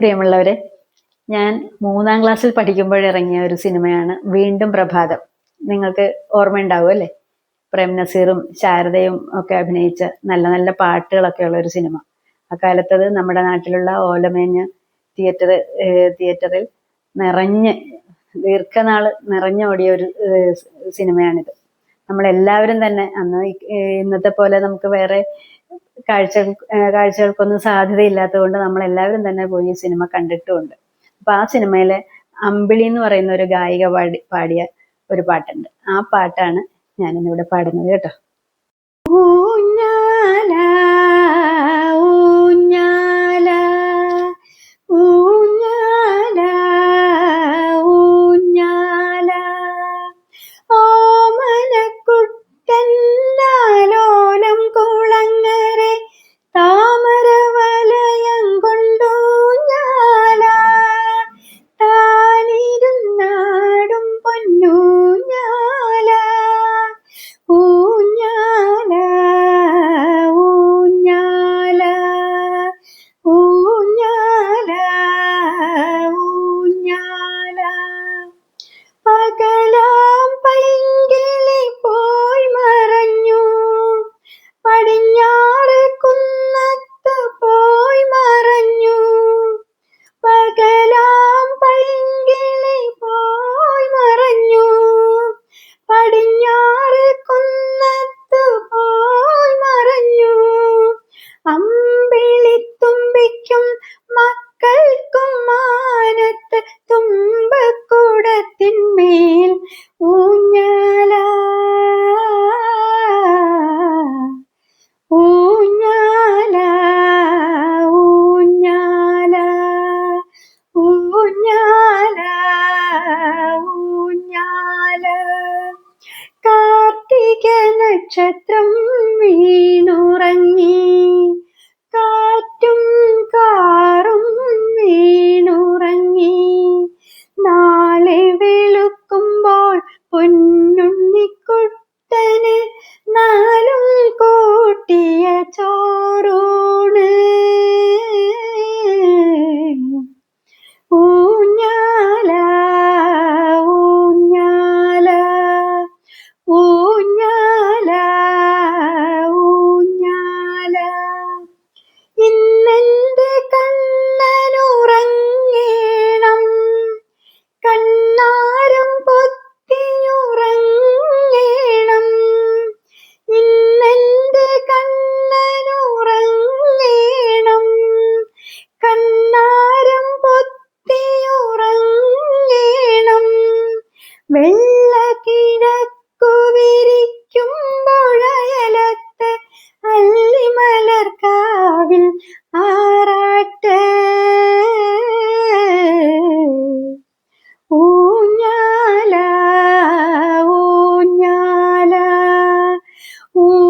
പ്രിയമുള്ളവരെ ഞാൻ മൂന്നാം ക്ലാസ്സിൽ പഠിക്കുമ്പോഴിറങ്ങിയ ഒരു സിനിമയാണ് വീണ്ടും പ്രഭാതം. നിങ്ങൾക്ക് ഓർമ്മയുണ്ടാവും അല്ലേ? പ്രേം നസീറും ശാരദയും ഒക്കെ അഭിനയിച്ച നല്ല നല്ല പാട്ടുകളൊക്കെ ഉള്ള ഒരു സിനിമ. അക്കാലത്തത് നമ്മുടെ നാട്ടിലുള്ള ഓലമേഞ്ഞ തിയേറ്റർ തിയേറ്ററിൽ നിറഞ്ഞ് ദീർഘനാൾ നിറഞ്ഞോടിയ ഒരു സിനിമയാണിത്. നമ്മളെല്ലാവരും തന്നെ അന്ന് ഇന്നത്തെ പോലെ നമുക്ക് വേറെ ഏഹ് കാഴ്ചകൾക്കൊന്നും സാധ്യതയില്ലാത്തത് കൊണ്ട് നമ്മളെല്ലാവരും തന്നെ പോയി സിനിമ കണ്ടിട്ടുമുണ്ട് അപ്പൊ ആ സിനിമയിലെ അമ്പിളി എന്ന് പറയുന്ന ഒരു ഗായിക പാടി പാടിയ ഒരു പാട്ടുണ്ട്. ആ പാട്ടാണ് ഞാനിന്നിവിടെ പാടുന്നത് കേട്ടോ. പടിഞ്ഞാറ് നക്ഷത്രം വീണുറങ്ങി. കാറ്റും കാറും വീണുറങ്ങി. നാളെ വെളുക്കുമ്പോൾ പൊന്നുണ്ണിക്കുട്ടന് നാലും കൂട്ടിയ ചോറൂണ്. ഊഞ്ഞാല വെള്ള കിഴക്കു വിരിക്കുമ്പോഴയലത്ത് അല്ലിമലർക്കാവിൽ ആറാട്ട്. ഊഞ്ഞാല ഊഞ്ഞാല ഊ